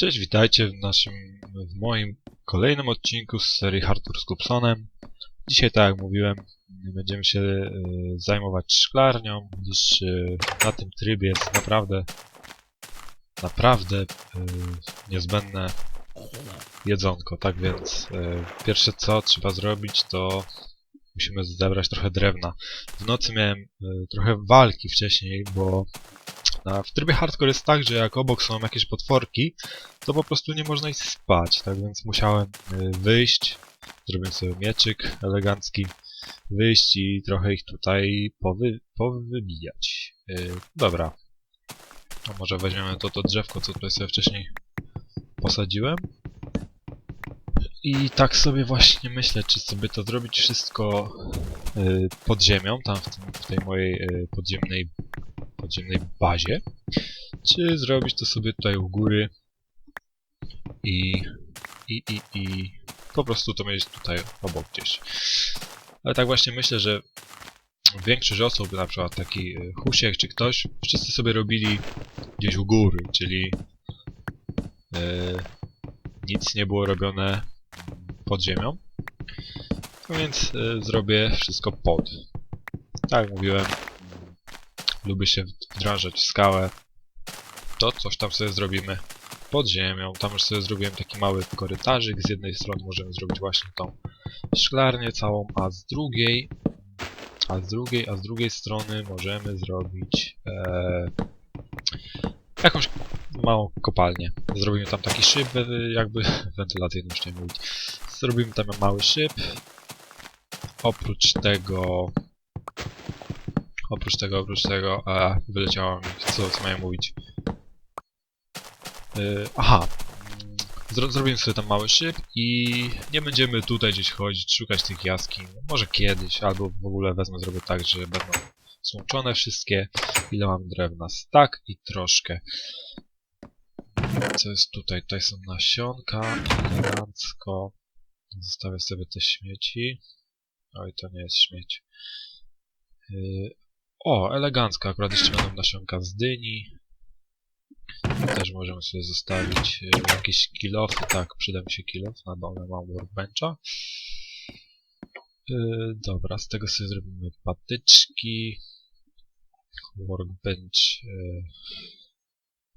Cześć, witajcie w naszym, w moim kolejnym odcinku z serii Hardcore z. Dzisiaj, tak jak mówiłem, będziemy się e, zajmować szklarnią, gdyż e, na tym trybie jest naprawdę, naprawdę e, niezbędne jedzonko. Tak więc, e, pierwsze co trzeba zrobić, to musimy zebrać trochę drewna. W nocy miałem e, trochę walki wcześniej, bo w trybie hardcore jest tak, że jak obok są jakieś potworki, to po prostu nie można iść spać, tak więc musiałem y, wyjść, zrobić sobie mieczyk elegancki, wyjść i trochę ich tutaj powy, powybijać. Y, dobra. To może weźmiemy to, to drzewko, co tutaj sobie wcześniej posadziłem. I tak sobie właśnie myślę, czy sobie to zrobić wszystko y, pod ziemią, tam w, tym, w tej mojej y, podziemnej podziemnej bazie, czy zrobić to sobie tutaj u góry i, i, i, i po prostu to mieć tutaj obok gdzieś. Ale tak właśnie myślę, że większość osób, na przykład taki e, Husiek czy ktoś, wszyscy sobie robili gdzieś u góry, czyli e, nic nie było robione pod ziemią. No więc e, zrobię wszystko pod. Tak mówiłem, lubię się wdrażać w skałę, to coś tam sobie zrobimy pod ziemią. Tam już sobie zrobiłem taki mały korytarzyk. Z jednej strony możemy zrobić właśnie tą szklarnię całą, a z drugiej a z drugiej, a z drugiej strony możemy zrobić e, jakąś małą kopalnię. Zrobimy tam taki szyb, e, jakby wentylacyjny już nie mówić. Zrobimy tam mały szyb. Oprócz tego Oprócz tego, oprócz tego, a wyleciało mi, co, co mają mówić. Yy, aha, Zro zrobimy sobie tam mały szyb i nie będziemy tutaj gdzieś chodzić, szukać tych jaskiń. Może kiedyś, albo w ogóle wezmę, zrobię tak, że będą złączone wszystkie. Ile mam drewna? Stak i troszkę. Co jest tutaj? Tutaj są nasionka, elegancko. Zostawię sobie te śmieci. Oj, to nie jest śmieć. Yy, o, elegancko, akurat jeszcze będą nasionka z dyni. Też możemy sobie zostawić e, jakieś kilofy, tak, przyda mi się kilof, na dole mam workbencha. Yy, dobra, z tego sobie zrobimy patyczki. Workbench. Yy.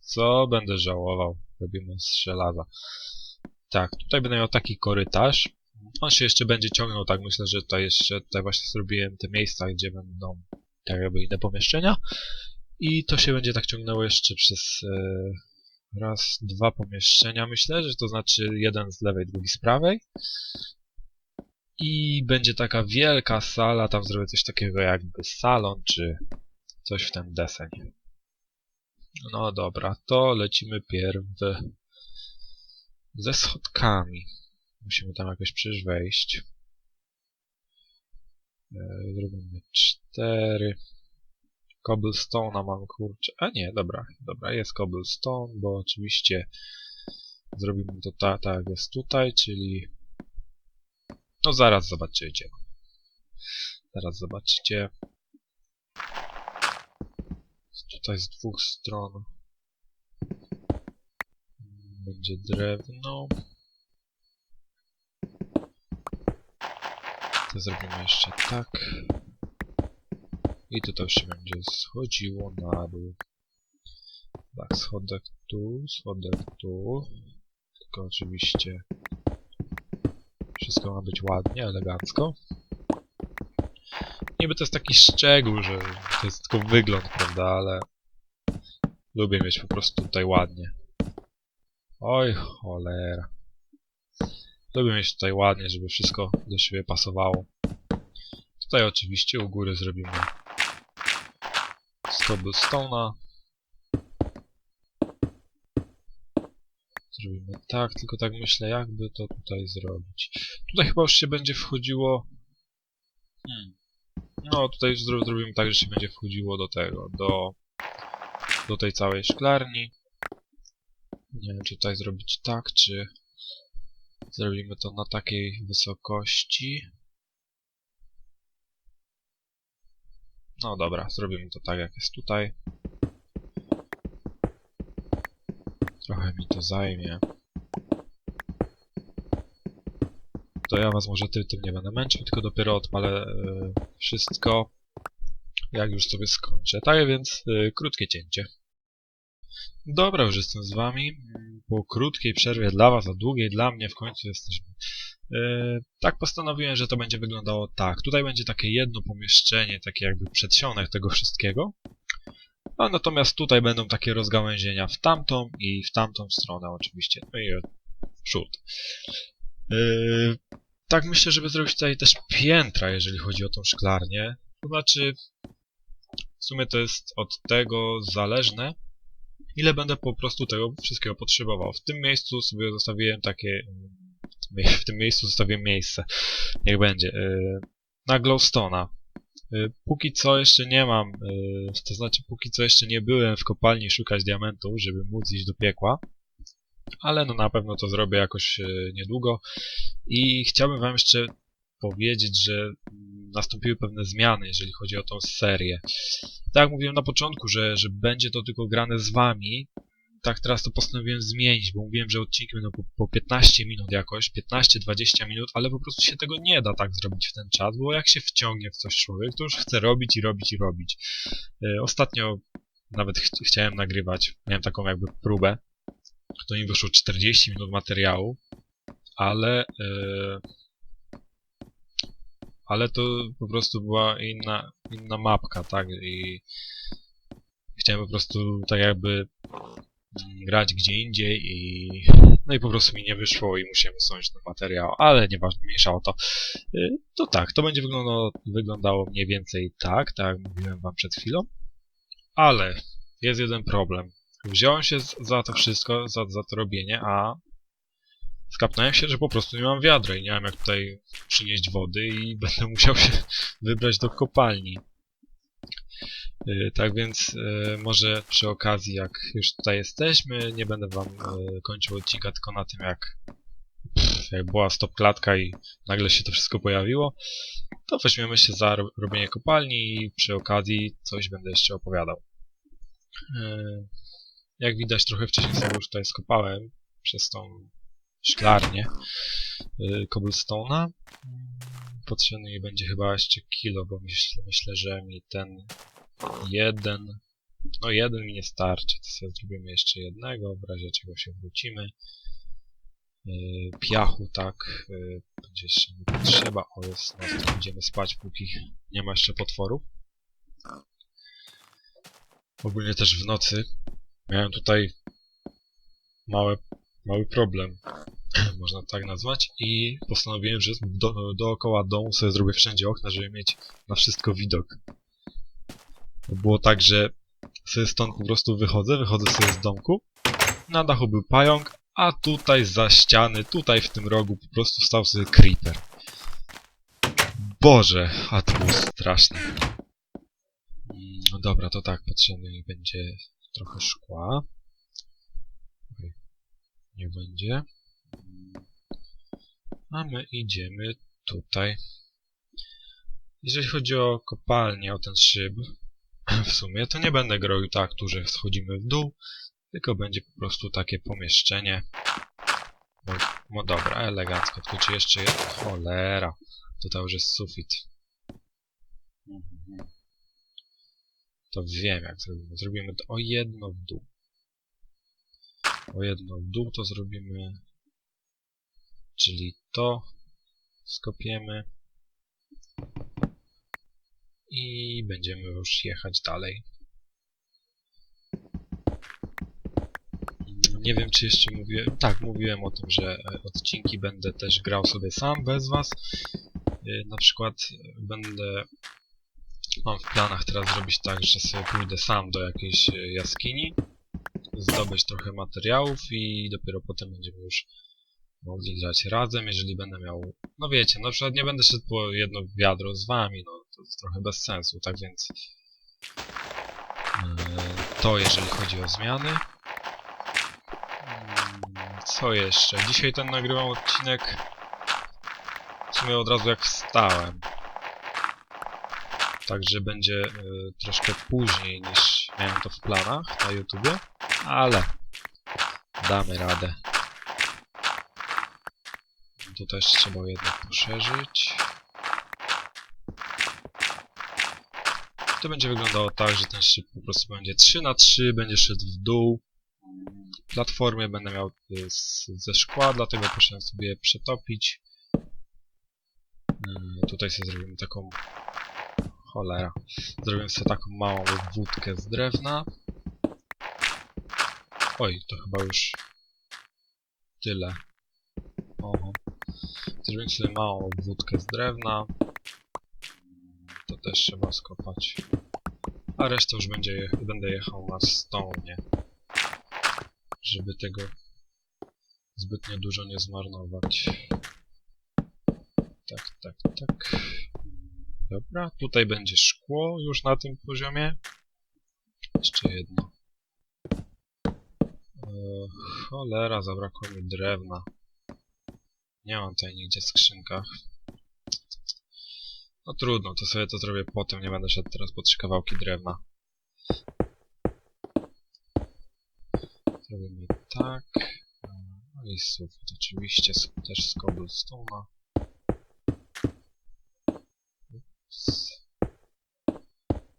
Co będę żałował? Robimy z żelaza. Tak, tutaj będę miał taki korytarz. On się jeszcze będzie ciągnął, tak myślę, że tutaj jeszcze, tutaj właśnie zrobiłem te miejsca, gdzie będą tak jakby inne pomieszczenia. I to się będzie tak ciągnęło jeszcze przez e, raz, dwa pomieszczenia, myślę, że to znaczy jeden z lewej, drugi z prawej. I będzie taka wielka sala, tam zrobię coś takiego jakby salon, czy coś w ten deseń. No dobra, to lecimy pierw ze schodkami. Musimy tam jakoś przecież wejść. E, zrobimy cztery. Cobblestone'a mam, kurczę. A nie, dobra, dobra, jest cobblestone, bo oczywiście zrobimy to tak, tak jest tutaj, czyli... No zaraz zobaczycie. Zaraz zobaczycie. Tutaj z dwóch stron będzie drewno. To zrobimy jeszcze tak. I to już się będzie schodziło na dół. Tak, schodek tu, schodek tu. Tylko oczywiście wszystko ma być ładnie, elegancko. Niby to jest taki szczegół, że to jest tylko wygląd, prawda, ale lubię mieć po prostu tutaj ładnie. Oj, cholera. Lubię mieć tutaj ładnie, żeby wszystko do siebie pasowało. Tutaj oczywiście u góry zrobimy cobblestone'a. Zrobimy tak, tylko tak myślę, jakby to tutaj zrobić. Tutaj chyba już się będzie wchodziło... Hmm. No, tutaj zro zrobimy tak, że się będzie wchodziło do tego, do, do tej całej szklarni. Nie wiem, czy tutaj zrobić tak, czy zrobimy to na takiej wysokości. No dobra, zrobimy to tak jak jest tutaj. Trochę mi to zajmie. To ja was może ty, tym nie będę męczył, tylko dopiero odpalę e, wszystko, jak już sobie skończę. Tak więc e, krótkie cięcie. Dobra, już jestem z wami. Po krótkiej przerwie dla was, a długiej dla mnie w końcu jesteśmy. E, tak postanowiłem, że to będzie wyglądało tak. Tutaj będzie takie jedno pomieszczenie, takie jakby przedsionek tego wszystkiego. A natomiast tutaj będą takie rozgałęzienia w tamtą i w tamtą stronę oczywiście. No i przód. Yy, tak myślę, żeby zrobić tutaj też piętra, jeżeli chodzi o tą szklarnię. To znaczy, w sumie to jest od tego zależne, ile będę po prostu tego wszystkiego potrzebował. W tym miejscu sobie zostawiłem takie... mm, W tym miejscu zostawiłem miejsce. Niech będzie. Yy, na glowstone'a. Y, Póki co jeszcze nie mam, y, to znaczy póki co jeszcze nie byłem w kopalni szukać diamentów, żeby móc iść do piekła. Ale no na pewno to zrobię jakoś y, niedługo. I chciałbym wam jeszcze powiedzieć, że nastąpiły pewne zmiany, jeżeli chodzi o tą serię. Tak jak mówiłem na początku, że, że będzie to tylko grane z wami. Tak teraz to postanowiłem zmienić, bo mówiłem, że odcinki będą po, po 15 minut jakoś, 15-20 minut, ale po prostu się tego nie da tak zrobić w ten czas, bo jak się wciągnie w coś człowiek, to już chce robić i robić i robić. E, Ostatnio nawet ch chciałem nagrywać, miałem taką jakby próbę, to mi wyszło 40 minut materiału, ale e, ale to po prostu była inna, inna mapka, tak, i chciałem po prostu tak jakby grać gdzie indziej i no i po prostu mi nie wyszło i musiałem usunąć ten materiał, ale nieważne, mniejsza o to. Y, To tak, to będzie wyglądało, wyglądało mniej więcej tak, tak jak mówiłem wam przed chwilą, ale jest jeden problem. Wziąłem się za to wszystko, za, za to robienie, a skapnąłem się, że po prostu nie mam wiadra i nie mam jak tutaj przynieść wody i będę musiał się wybrać do kopalni. Y, Tak więc y, może przy okazji, jak już tutaj jesteśmy, nie będę wam y, kończył odcinka tylko na tym, jak, pff, jak była stop klatka i nagle się to wszystko pojawiło, to weźmiemy się za ro- robienie kopalni i przy okazji coś będę jeszcze opowiadał. Jak widać, trochę wcześniej sobie już tutaj skopałem przez tą szklarnię y, cobblestone'a. Potrzebny mi będzie chyba jeszcze kilo, bo myślę, myślę, że mi ten jeden, no jeden mi nie starczy, to sobie zrobimy jeszcze jednego, w razie czego się wrócimy. Yy, piachu, tak, yy, będzie jeszcze mi potrzeba, o jest, no będziemy spać, póki nie ma jeszcze potworów. Ogólnie też w nocy miałem tutaj małe, mały problem, można tak nazwać, i postanowiłem, że do, dookoła domu sobie zrobię wszędzie okna, żeby mieć na wszystko widok. Było tak, że sobie stąd po prostu wychodzę, wychodzę sobie z domku, na dachu był pająk, a tutaj za ściany, tutaj w tym rogu po prostu stał sobie creeper. Boże, a to było straszne. Mm, No dobra, to tak, potrzebny będzie trochę szkła. Nie będzie. A my idziemy tutaj. Jeżeli chodzi o kopalnię, o ten szyb, w sumie, to nie będę grał tak, że schodzimy w dół, tylko będzie po prostu takie pomieszczenie. No, no dobra, elegancko. Tylko czy jeszcze jest? Cholera. Tutaj już jest sufit. To wiem jak zrobimy. Zrobimy to o jedno w dół. O jedno w dół to zrobimy. Czyli to skopiemy. I będziemy już jechać dalej. Nie wiem, czy jeszcze mówiłem. Tak, mówiłem o tym, że e, odcinki będę też grał sobie sam, bez was. E, Na przykład będę. Mam w planach teraz zrobić tak, że sobie pójdę sam do jakiejś e, jaskini, zdobyć trochę materiałów i dopiero potem będziemy już mogli grać razem, jeżeli będę miał. No wiecie, na przykład nie będę szedł po jedno wiadro z wami, no to jest trochę bez sensu, tak więc. e, To jeżeli chodzi o zmiany. Mm, Co jeszcze? Dzisiaj ten nagrywam odcinek w sumie od razu jak wstałem. Także będzie y, troszkę później niż miałem to w planach na YouTubie, ale Damy radę. Tu też trzeba jednak poszerzyć. To będzie wyglądało tak, że ten szyb po prostu będzie 3 na 3 będzie szedł w dół. Platformę będę miał y, ze szkła, dlatego poszedłem sobie przetopić. Mm, Tutaj sobie zrobimy taką... Cholera. Zrobiłem sobie taką małą wódkę z drewna. Oj, to chyba już tyle. Oho. Zrobiłem sobie małą wódkę z drewna. To też trzeba skopać. A resztę już będzie je będę jechał na stonie. Żeby tego zbytnio dużo nie zmarnować. Tak, tak, tak. Dobra, tutaj będzie szkło już na tym poziomie. Jeszcze jedno. Cholera, zabrakło mi drewna. Nie mam tutaj nigdzie w skrzynkach. No trudno, to sobie to zrobię potem, nie będę szedł teraz po trzy kawałki drewna. Zrobimy tak. No i sufit oczywiście, są też z cobblestone'a.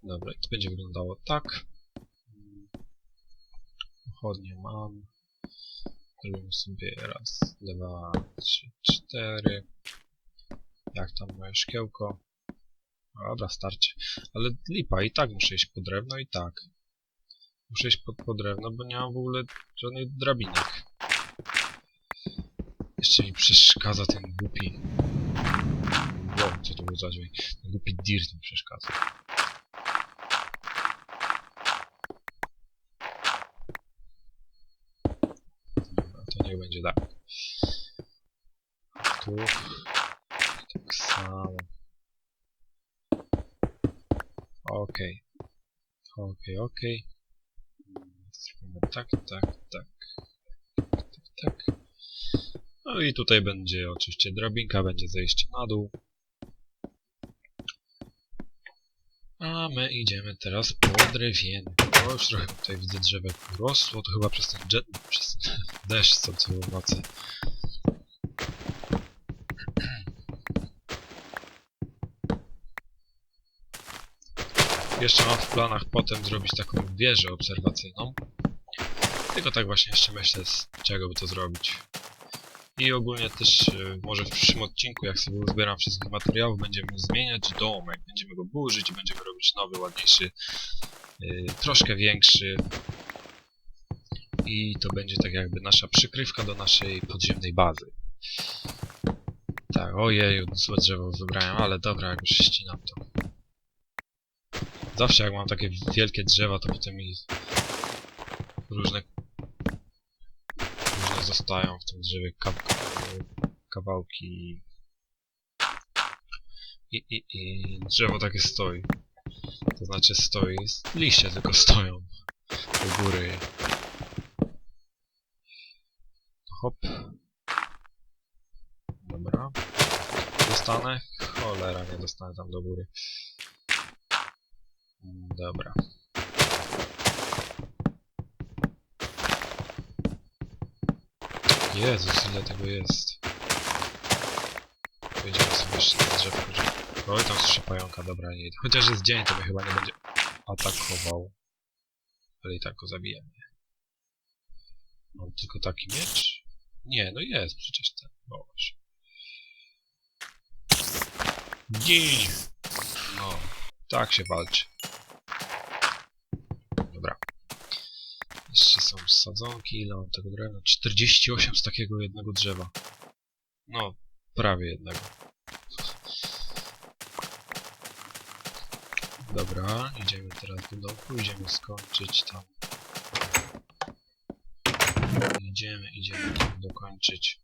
Dobra, to będzie wyglądało tak. Pochodnie mam. Zrobimy sobie raz, dwa, trzy, cztery. Jak tam moje szkiełko? Dobra, starczy. Ale lipa, i tak muszę iść po drewno, i tak. Muszę iść po, po drewno, bo nie mam w ogóle żadnych drabinek. Jeszcze mi przeszkadza ten głupi... Wow, co to był za dźwięk? Ten głupi dirt mi przeszkadza. Niech będzie tak. Tu... Tak samo. Okej. Okej, okej. Zrobimy tak, tak, tak. Tak, tak. No i tutaj będzie oczywiście drabinka, będzie zejście na dół. A my idziemy teraz po drewienku. O, już trochę tutaj widzę drzewek urosło, to chyba przez ten deszcz co całą nocy. Jeszcze mam w planach potem zrobić taką wieżę obserwacyjną. Tylko tak właśnie jeszcze myślę, z czego by to zrobić. I ogólnie też e, może w przyszłym odcinku, jak sobie uzbieram wszystkich materiałów, będziemy zmieniać domek. Będziemy go burzyć będziemy robić nowy, ładniejszy, e, troszkę większy. I to będzie tak jakby nasza przykrywka do naszej podziemnej bazy. Tak, ojej, złe drzewo wybrałem, ale dobra, jak już ścinam to. Zawsze jak mam takie wielkie drzewa, to potem mi różne różne zostają w tym drzewie kaw kawałki i, i, i drzewo takie stoi. To znaczy stoi, liście tylko stoją do góry. Hop. Dobra. Dostanę? Cholera, nie dostanę tam do góry. Dobra. Jezus, ile tego jest. Pojedziemy sobie jeszcze na drzewko. Oj, tam słyszę pająka, dobra, nie. Chociaż jest dzień, to mnie chyba nie będzie atakował. Ale i tak go zabijemy. Mam tylko taki miecz? Nie, no jest przecież ten. Boże. Gin! No, tak się walczy. Dobra. Jeszcze są sadzonki. Ile mam tego drewna? 48 z takiego jednego drzewa. No, prawie jednego. Dobra, idziemy teraz do domku, idziemy skończyć tam. Idziemy, idziemy tam dokończyć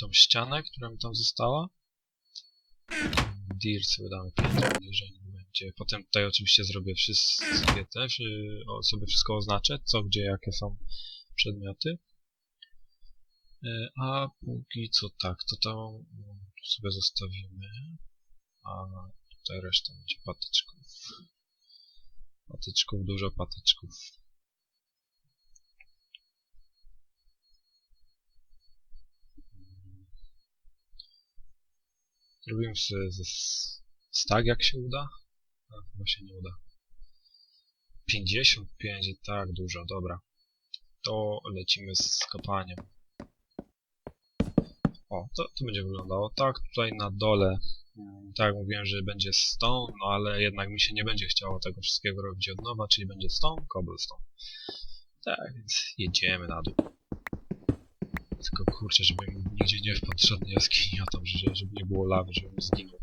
tą ścianę, która mi tam została. Dirt sobie damy piętro nie będzie. Potem tutaj oczywiście zrobię wszystkie te, o, sobie wszystko oznaczę, co, gdzie, jakie są przedmioty. Y, A póki co tak, to mm, sobie zostawimy. A tutaj reszta będzie patyczków. Patyczków, dużo patyczków. Zrobimy sobie ze stag jak się uda. A, chyba się nie uda. 55, i tak dużo, dobra. To lecimy z kopaniem. O, to, to będzie wyglądało tak. Tutaj na dole, mm, tak jak mówiłem, że będzie stone, no ale jednak mi się nie będzie chciało tego wszystkiego robić od nowa, czyli będzie stone, cobblestone. Tak, więc jedziemy na dół. Tylko kurczę, żeby mi nigdzie nie wpadł w żadnej jaskini, a tam, że, żeby nie było lawy, żebym zginął.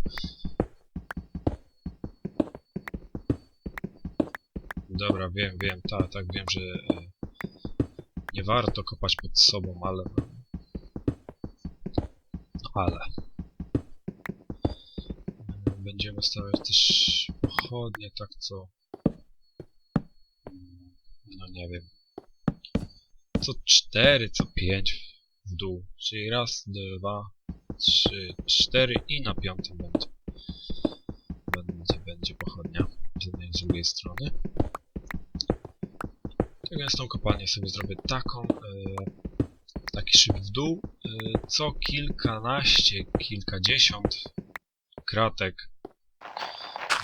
Dobra, wiem, wiem, tak, tak, wiem, że e, nie warto kopać pod sobą, ale... Ale... Będziemy stawiać też pochodnie, tak co... No nie wiem. Co cztery, co pięć w dół. Czyli raz, dwa, trzy, cztery i na piątym będzie. Będzie, będzie pochodnia z jednej i z drugiej strony. Tak więc tą kopalnię sobie zrobię taką, e, taki szyb w dół, e, co kilkanaście, kilkadziesiąt kratek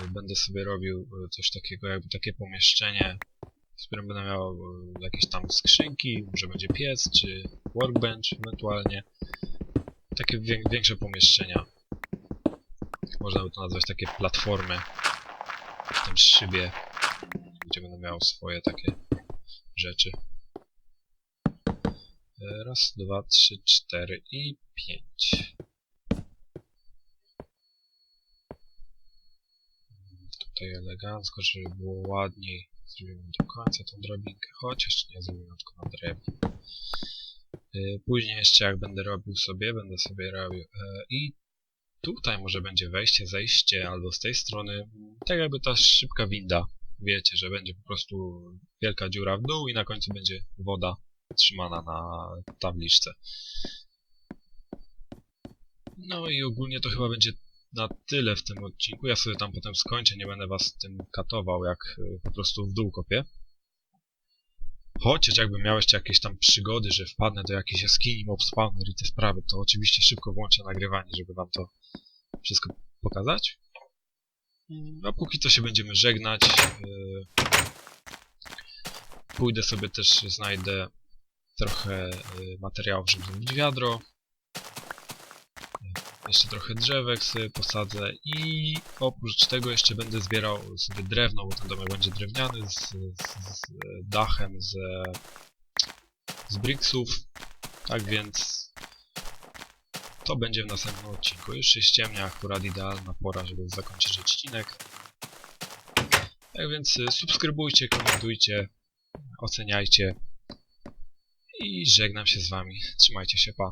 e, będę sobie robił coś takiego, jakby takie pomieszczenie, w którym będę miał e, jakieś tam skrzynki, może będzie piec, czy workbench ewentualnie. Takie wię większe pomieszczenia. Można by to nazwać takie platformy w tym szybie, gdzie będę miał swoje takie rzeczy. E, Raz, dwa, trzy, cztery i pięć. Tutaj elegancko, żeby było ładniej. Zrobimy do końca tą drabinkę, chociaż nie zrobimy tylko na drewnie. E, Później jeszcze jak będę robił sobie, będę sobie robił e, i tutaj może będzie wejście, zejście, albo z tej strony, tak jakby ta szybka winda. Wiecie, że będzie po prostu wielka dziura w dół i na końcu będzie woda trzymana na tabliczce. No i ogólnie to chyba będzie na tyle w tym odcinku. Ja sobie tam potem skończę, nie będę was tym katował, jak y, po prostu w dół kopię. Chociaż jakby miałeś jakieś tam przygody, że wpadnę do jakiejś jaskini, mob spawner i te sprawy, to oczywiście szybko włączę nagrywanie, żeby wam to wszystko pokazać. Mm, A póki co się będziemy żegnać. Yy, Pójdę sobie też, znajdę trochę yy, materiałów, żeby zrobić wiadro. Jeszcze trochę drzewek sobie posadzę i oprócz tego jeszcze będę zbierał sobie drewno, bo ten domek będzie drewniany z, z, z dachem, z, z bricksów. Tak więc to będzie w następnym odcinku. Już się ściemnia, akurat idealna pora, żeby zakończyć odcinek. Tak więc subskrybujcie, komentujcie, oceniajcie i żegnam się z wami. Trzymajcie się, pa.